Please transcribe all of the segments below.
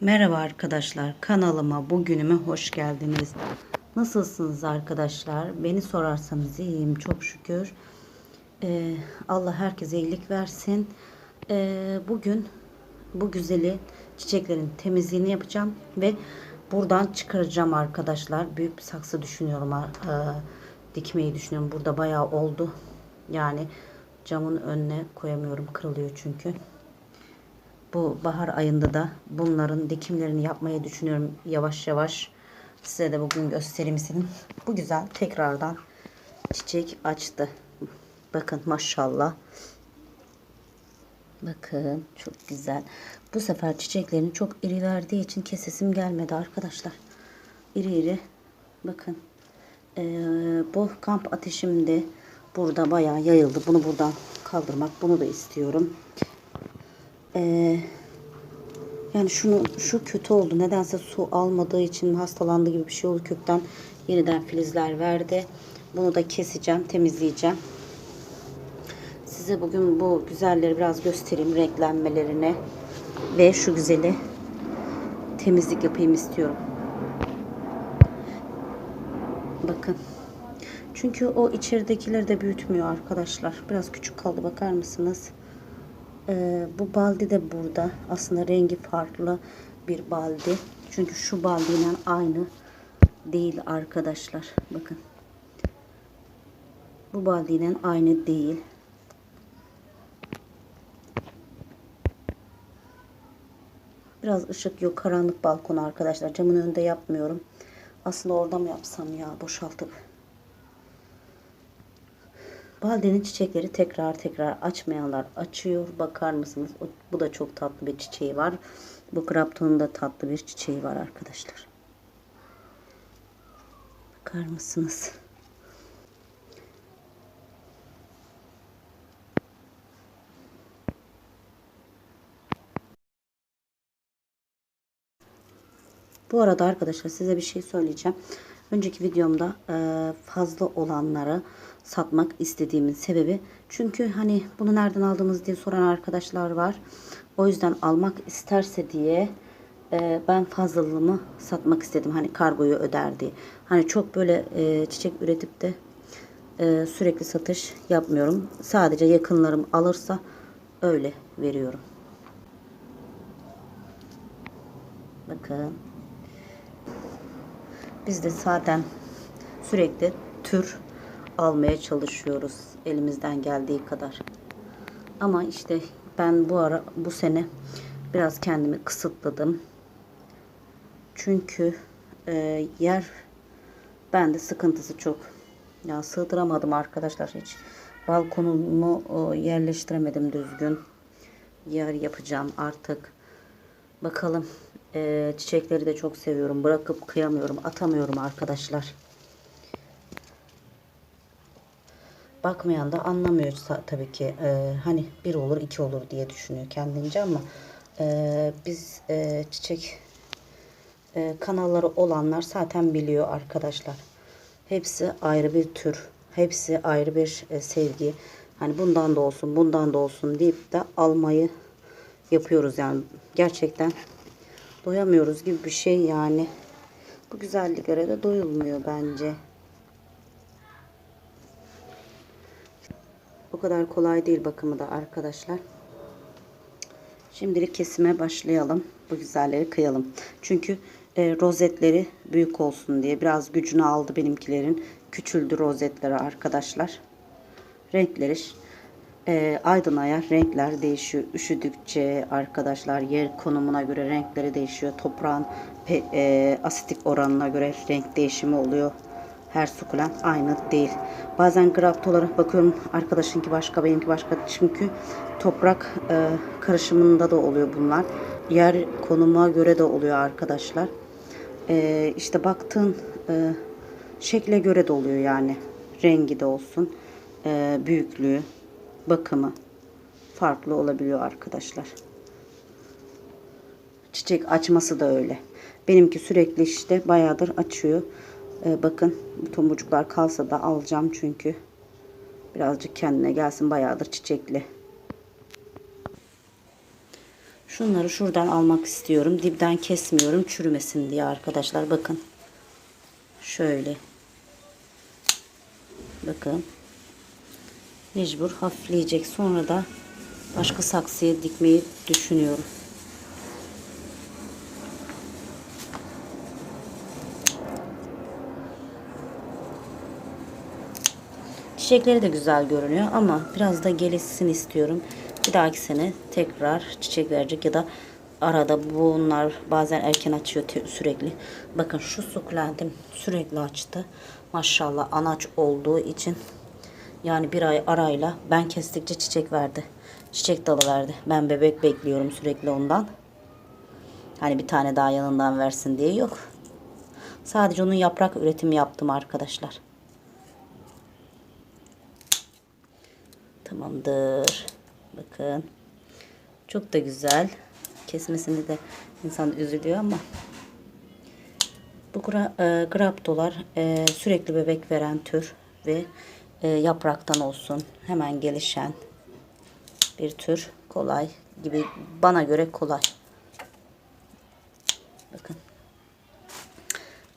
Merhaba arkadaşlar kanalıma bugünüme hoş geldiniz. Nasılsınız arkadaşlar? Beni sorarsanız iyiyim çok şükür. Ee, Allah herkese iyilik versin. Ee, bugün bu güzeli çiçeklerin temizliğini yapacağım ve buradan çıkaracağım arkadaşlar. Büyük bir saksı düşünüyorum. ha- e, dikmeyi düşünüyorum. Burada bayağı oldu. Yani camın önüne koyamıyorum. Kırılıyor çünkü. Bu bahar ayında da bunların dikimlerini yapmayı düşünüyorum yavaş yavaş. Size de bugün göstereyim istedim. Bu güzel tekrardan çiçek açtı. Bakın maşallah. Bakın çok güzel. Bu sefer çiçeklerini çok iri verdiği için kesesim gelmedi arkadaşlar. İri iri. Bakın. Ee, bu kamp ateşimde burada bayağı yayıldı. Bunu buradan kaldırmak. Bunu da istiyorum. Ee, yani şunu şu kötü oldu. Nedense su almadığı için hastalandı gibi bir şey oldu. Kökten yeniden filizler verdi. Bunu da keseceğim, temizleyeceğim. Size bugün bu güzelleri biraz göstereyim renklenmelerini ve şu güzeli temizlik yapayım istiyorum. Bakın. Çünkü o içeridekileri de büyütmüyor arkadaşlar. Biraz küçük kaldı bakar mısınız? Ee, bu baldi de burada. Aslında rengi farklı bir baldi. Çünkü şu baldiyle aynı değil arkadaşlar. Bakın. Bu baldiyle aynı değil. Biraz ışık yok. Karanlık balkon arkadaşlar. Camın önünde yapmıyorum. Aslında orada mı yapsam ya boşaltıp. Baldenin çiçekleri tekrar tekrar açmayanlar açıyor. Bakar mısınız? O- Bu da çok tatlı bir çiçeği var. Bu Grapton'un da tatlı bir çiçeği var arkadaşlar. Bakar mısınız? Bu arada arkadaşlar size bir şey söyleyeceğim. Önceki videomda fazla olanları satmak istediğimin sebebi çünkü hani bunu nereden aldınız diye soran arkadaşlar var. O yüzden almak isterse diye e, ben fazlalığımı satmak istedim. Hani kargoyu öder diye. Hani çok böyle e, çiçek üretip de e, sürekli satış yapmıyorum. Sadece yakınlarım alırsa öyle veriyorum. Bakın. Biz de zaten sürekli tür almaya çalışıyoruz elimizden geldiği kadar. Ama işte ben bu ara bu sene biraz kendimi kısıtladım. Çünkü e, yer bende sıkıntısı çok. Ya sığdıramadım arkadaşlar hiç. Balkonumu o, yerleştiremedim düzgün. Yer yapacağım artık. Bakalım. Ee, çiçekleri de çok seviyorum. Bırakıp kıyamıyorum. Atamıyorum arkadaşlar. Bakmayan da anlamıyorsa tabii ki. Ee, hani bir olur iki olur diye düşünüyor kendince ama e, biz e, çiçek e, kanalları olanlar zaten biliyor arkadaşlar. Hepsi ayrı bir tür. Hepsi ayrı bir e, sevgi. Hani bundan da olsun, bundan da olsun deyip de almayı yapıyoruz yani. Gerçekten doyamıyoruz gibi bir şey yani. Bu güzelliklere de doyulmuyor bence. O kadar kolay değil bakımı da arkadaşlar. Şimdilik kesime başlayalım. Bu güzelleri kıyalım. Çünkü e, rozetleri büyük olsun diye biraz gücünü aldı benimkilerin. Küçüldü rozetleri arkadaşlar. Renkleri e, aydınaya renkler değişiyor. Üşüdükçe arkadaşlar yer konumuna göre renkleri değişiyor. Toprağın e, asitik oranına göre renk değişimi oluyor. Her sukulent aynı değil. Bazen graftolara bakıyorum arkadaşınki başka benimki başka. Çünkü toprak e, karışımında da oluyor bunlar. Yer konuma göre de oluyor arkadaşlar. E, işte baktığın e, şekle göre de oluyor yani. Rengi de olsun. E, büyüklüğü, bakımı farklı olabiliyor arkadaşlar. Çiçek açması da öyle. Benimki sürekli işte bayağıdır açıyor. Ee, bakın bu tomurcuklar kalsa da alacağım çünkü birazcık kendine gelsin bayağıdır çiçekli. Şunları şuradan almak istiyorum. Dipten kesmiyorum çürümesin diye arkadaşlar. Bakın. Şöyle. Bakın. Mecbur hafifleyecek. Sonra da başka saksıya dikmeyi düşünüyorum. Çiçekleri de güzel görünüyor ama biraz da gelişsin istiyorum. Bir dahaki sene tekrar çiçek verecek ya da arada bunlar bazen erken açıyor sürekli. Bakın şu sukulentim sürekli açtı. Maşallah anaç olduğu için yani bir ay arayla ben kestikçe çiçek verdi. Çiçek dalı verdi. Ben bebek bekliyorum sürekli ondan. Hani bir tane daha yanından versin diye yok. Sadece onun yaprak üretimi yaptım arkadaşlar. Tamamdır. Bakın. Çok da güzel. Kesmesinde de insan üzülüyor ama bu gra, e, graptolar e, sürekli bebek veren tür ve e, yapraktan olsun hemen gelişen bir tür kolay gibi bana göre kolay. Bakın.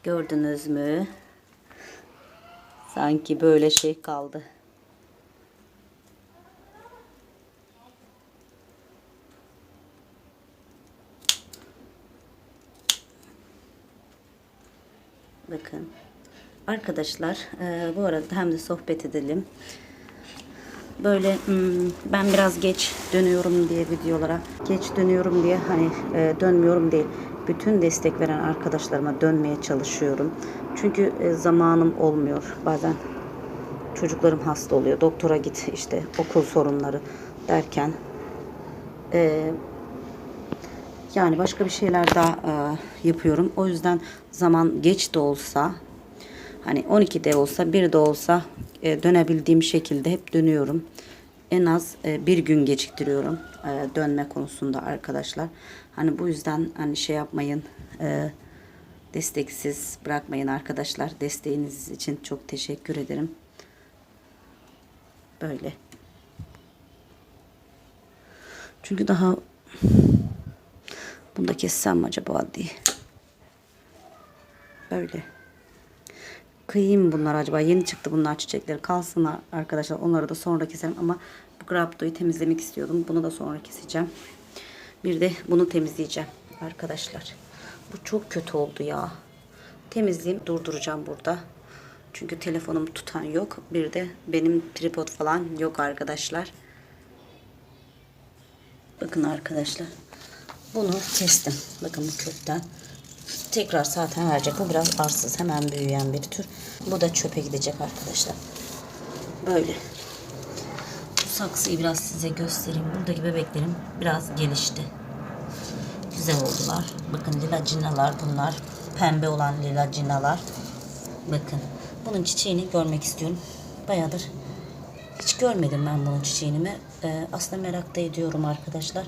Gördünüz mü? Sanki böyle şey kaldı. Bakın. Arkadaşlar e, bu arada hem de sohbet edelim. Böyle hmm, ben biraz geç dönüyorum diye videolara. Geç dönüyorum diye hani e, dönmüyorum değil. Bütün destek veren arkadaşlarıma dönmeye çalışıyorum. Çünkü e, zamanım olmuyor. Bazen çocuklarım hasta oluyor. Doktora git işte okul sorunları derken e, yani başka bir şeyler daha e, yapıyorum. O yüzden zaman geç de olsa hani 12'de olsa 1'de olsa e, dönebildiğim şekilde hep dönüyorum. En az e, bir gün geciktiriyorum e, dönme konusunda arkadaşlar. Hani bu yüzden hani şey yapmayın e, desteksiz bırakmayın arkadaşlar. Desteğiniz için çok teşekkür ederim. Böyle. Çünkü daha bunu da kessem acaba diye. Böyle. Kıyayım bunlar acaba. Yeni çıktı bunlar çiçekleri. Kalsınlar arkadaşlar. Onları da sonra keserim ama bu graptoyu temizlemek istiyordum. Bunu da sonra keseceğim. Bir de bunu temizleyeceğim arkadaşlar. Bu çok kötü oldu ya. Temizleyeyim durduracağım burada. Çünkü telefonum tutan yok. Bir de benim tripod falan yok arkadaşlar. Bakın arkadaşlar. Bunu kestim. Bakın bu kökten. Tekrar zaten verecek. Bu biraz arsız. Hemen büyüyen bir tür. Bu da çöpe gidecek arkadaşlar. Böyle. Bu saksıyı biraz size göstereyim. Buradaki bebeklerim biraz gelişti. Güzel oldular. Bakın lila cinalar bunlar. Pembe olan lila cinalar. Bakın. Bunun çiçeğini görmek istiyorum. Bayağıdır hiç görmedim ben bunun çiçeğini. Ee, aslında merak da ediyorum arkadaşlar.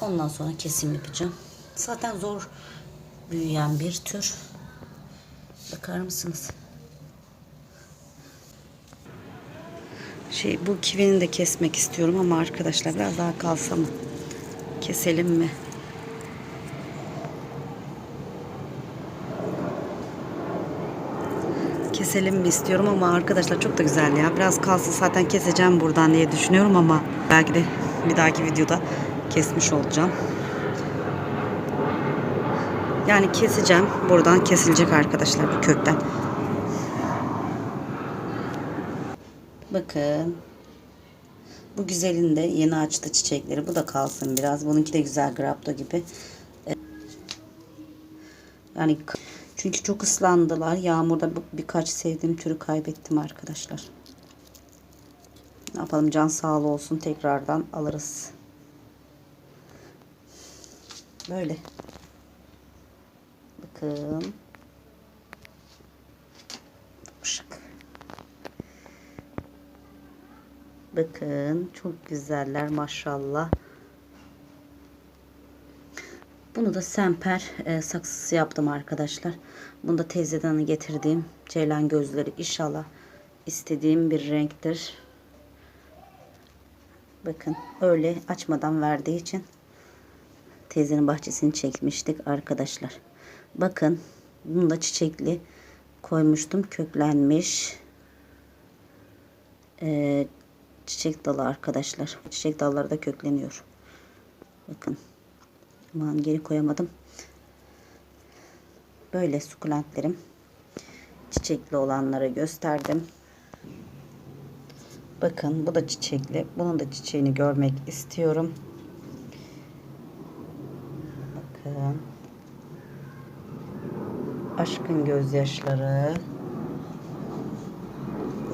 Ondan sonra kesim yapacağım. Zaten zor büyüyen bir tür. Bakar mısınız? Şey bu kivini de kesmek istiyorum ama arkadaşlar biraz daha kalsa mı? Keselim mi? keselim mi istiyorum ama arkadaşlar çok da güzel ya. Biraz kalsın zaten keseceğim buradan diye düşünüyorum ama belki de bir dahaki videoda kesmiş olacağım. Yani keseceğim. Buradan kesilecek arkadaşlar bu kökten. Bakın. Bu güzelin de yeni açtı çiçekleri. Bu da kalsın biraz. Bununki de güzel grapto gibi. Yani çünkü çok ıslandılar. Yağmurda birkaç sevdiğim türü kaybettim arkadaşlar. Ne yapalım can sağlığı olsun. Tekrardan alırız. Böyle. Bakın. Bakın çok güzeller maşallah. Bunu da semper e, saksısı yaptım arkadaşlar. Bunu da teyzeden getirdiğim ceylan gözleri inşallah istediğim bir renktir. Bakın öyle açmadan verdiği için teyzenin bahçesini çekmiştik arkadaşlar. Bakın bunu da çiçekli koymuştum. Köklenmiş. Ee, çiçek dalı arkadaşlar. Çiçek dalları da kökleniyor. Bakın. Aman geri koyamadım. Böyle sukulentlerim. Çiçekli olanları gösterdim. Bakın bu da çiçekli. Bunun da çiçeğini görmek istiyorum. Bakın. Aşkın gözyaşları.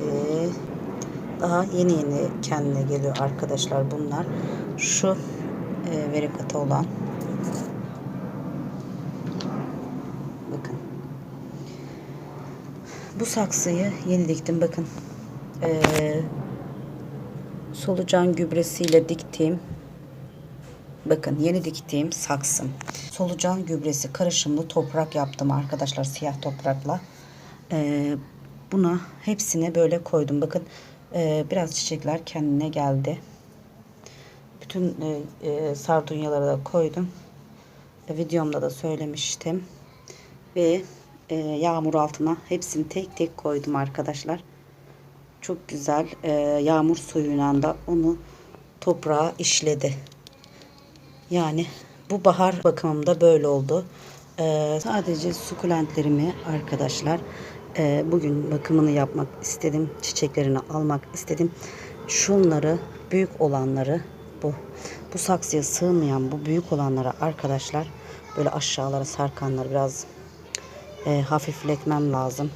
Ve daha yeni yeni kendine geliyor arkadaşlar bunlar. Şu e, verikata olan. Bakın. Bu saksıyı yeni diktim. Bakın. Ee, solucan gübresiyle diktiğim bakın yeni diktiğim saksım. Solucan gübresi karışımlı toprak yaptım arkadaşlar siyah toprakla. Ee, buna hepsine böyle koydum. Bakın e, biraz çiçekler kendine geldi. Bütün e, e, sardunyaları da koydum. E, videomda da söylemiştim. Ve e, yağmur altına hepsini tek tek koydum arkadaşlar. Çok güzel e, yağmur suyuyla da onu toprağa işledi. Yani bu bahar bakımımda böyle oldu. E, sadece sukulentlerimi arkadaşlar e, bugün bakımını yapmak istedim. Çiçeklerini almak istedim. Şunları büyük olanları bu bu saksıya sığmayan bu büyük olanlara arkadaşlar böyle aşağılara sarkanları biraz e, hafifletmem lazım.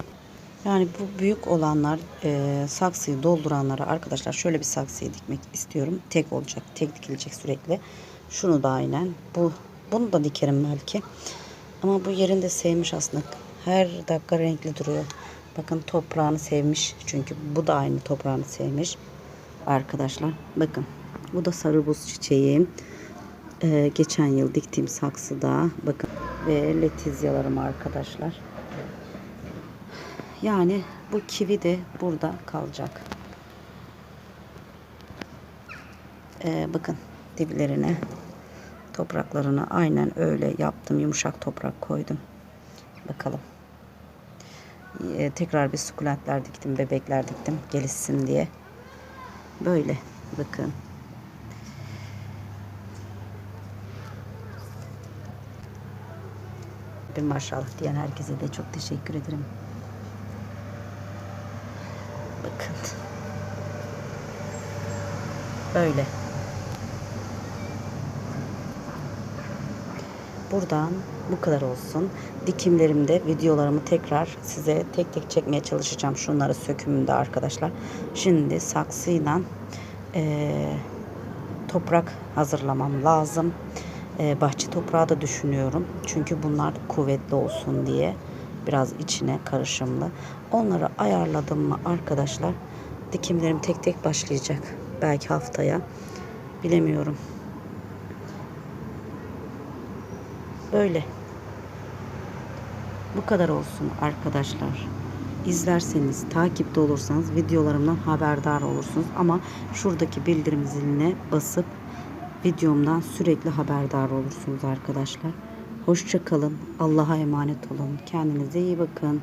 Yani bu büyük olanlar e, saksıyı dolduranlara arkadaşlar şöyle bir saksıyı dikmek istiyorum. Tek olacak, tek dikilecek sürekli. Şunu da aynen. Bu bunu da dikerim belki. Ama bu yerinde sevmiş aslında. Her dakika renkli duruyor. Bakın toprağını sevmiş. Çünkü bu da aynı toprağını sevmiş. Arkadaşlar bakın. Bu da sarı buz çiçeğim. Ee, geçen yıl diktiğim saksıda. Bakın. Ve letizyalarım arkadaşlar. Yani bu kivi de burada kalacak. Ee, bakın diplerine topraklarına aynen öyle yaptım. Yumuşak toprak koydum. Bakalım. Ee, tekrar bir sukulentler diktim. Bebekler diktim. Gelişsin diye. Böyle. Bakın. Bir maşallah diyen herkese de çok teşekkür ederim. Bakın. Böyle. Buradan bu kadar olsun. Dikimlerimde videolarımı tekrar size tek tek çekmeye çalışacağım. Şunları sökümünde arkadaşlar. Şimdi saksıyla eee, toprak hazırlamam lazım. Eee, bahçe toprağı da düşünüyorum. Çünkü bunlar kuvvetli olsun diye. Biraz içine karışımlı. Onları ayarladım mı arkadaşlar dikimlerim tek tek başlayacak. Belki haftaya. Bilemiyorum. Böyle. Bu kadar olsun arkadaşlar. İzlerseniz, takipte olursanız videolarımdan haberdar olursunuz. Ama şuradaki bildirim ziline basıp videomdan sürekli haberdar olursunuz arkadaşlar. Hoşça kalın. Allah'a emanet olun. Kendinize iyi bakın.